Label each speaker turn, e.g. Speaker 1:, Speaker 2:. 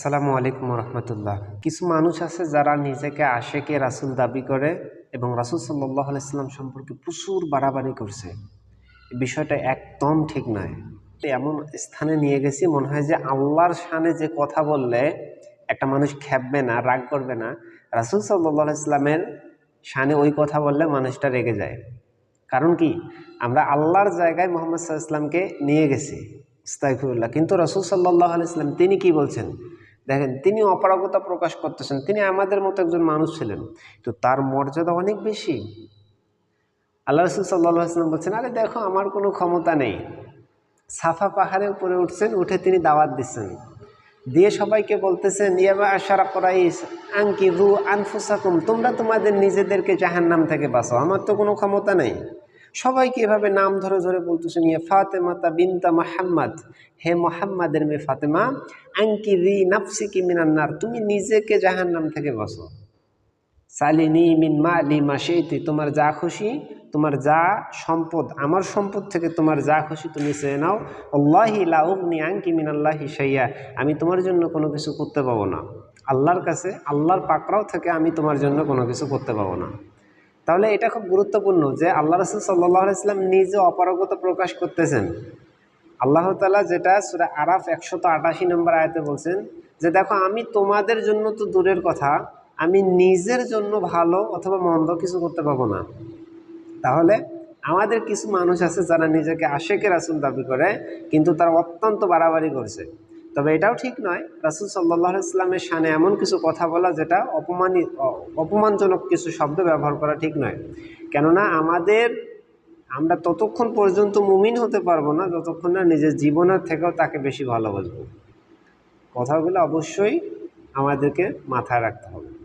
Speaker 1: আসসালামু আলাইকুম রহমতুল্লাহ কিছু মানুষ আছে যারা নিজেকে আশেকে রাসুল দাবি করে এবং রাসুল সাল্লাহ আলাইসাল্লাম সম্পর্কে প্রচুর বাড়াবাড়ি করছে। বিষয়টা একদম ঠিক নয়। এমন স্থানে নিয়ে গেছি, মনে হয় যে আল্লাহর সানে যে কথা বললে একটা মানুষ খেপবে না, রাগ করবে না, রাসুল সাল্লাহ আলাইস্লামের সানে ওই কথা বললে মানুষটা রেগে যায়। কারণ কি? আমরা আল্লাহর জায়গায় মোহাম্মদ সাল্লামকে নিয়ে গেছি ইস্তাইফুল্লাহ কিন্তু রসুল সাল্লাহ আলাইসলাম তিনি কি বলছেন? দেখেন তিনি অপারগতা প্রকাশ করতেছেন। তিনি আমাদের মতো একজন মানুষ ছিলেন। তো তার মর্যাদা অনেক বেশি। আল্লাহ রসুল সাল্লাহ আসলাম বলছেন, আরে দেখো, আমার কোনো ক্ষমতা নেই। সাফা পাহাড়ে উপরে উঠছেন, উঠে তিনি দাওয়াত দিচ্ছেন। দিয়ে সবাইকে বলতেছেন ইয়াবা আশারা করাইস আঙ্কি রু আনফুসাকুম, তোমরা তোমাদের নিজেদেরকে জাহান্নাম থেকে বাঁচাও। আমার তো কোনো ক্ষমতা নেই। সবাইকে এভাবে নাম ধরে ধরে বলতেছেন ইয়ে ফাতেমা তা বিনতা মাহাম্মদ। হে মোহাম্মদের মেয়ে ফাতেমা আঙ্কি রি নাফসি কি মিনান্নার তুমি নিজেকে জাহান নাম থেকে বসো সালিনি মিন মা লি মা সেইতি তোমার যা খুশি, তোমার যা সম্পদ, আমার সম্পদ থেকে তোমার যা খুশি তুমি চেয়ে নাও। আল্লাহি লাউগনি আঙ্কি মিন আল্লাহি সাইয়া আমি তোমার জন্য কোনো কিছু করতে পাবো না। আল্লাহর কাছে, আল্লাহর পাকড়াও থেকে আমি তোমার জন্য কোনো কিছু করতে পাবো না। তাহলে এটা খুব গুরুত্বপূর্ণ যে আল্লাহ রসুল সাল্লাহ ইসলাম নিজে অপারগতা প্রকাশ করতেছেন। আল্লাহ তালা যেটা সুরা আরাফ একশত আটাশি নম্বর আয়তে বলছেন যে, দেখো, আমি তোমাদের জন্য তো দূরের কথা, আমি নিজের জন্য ভালো অথবা মন্দ কিছু করতে পারব না। তাহলে আমাদের কিছু মানুষ আছে যারা নিজেকে আশেকে রাসুল দাবি করে, কিন্তু তারা অত্যন্ত বাড়াবাড়ি করছে। তবে এটাও ঠিক নয়। রাসুল সাল্লাহ ইসলামের সানে এমন কিছু কথা বলা যেটা অপমানিত অপমানজনক কিছু শব্দ ব্যবহার করা ঠিক নয়। কেননা আমাদের, আমরা ততক্ষণ পর্যন্ত মুমিন হতে পারব না, যতক্ষণ না নিজের জীবনের থেকেও তাকে বেশি ভালোবাসবো। কথাগুলো অবশ্যই আমাদেরকে মাথায় রাখতে হবে।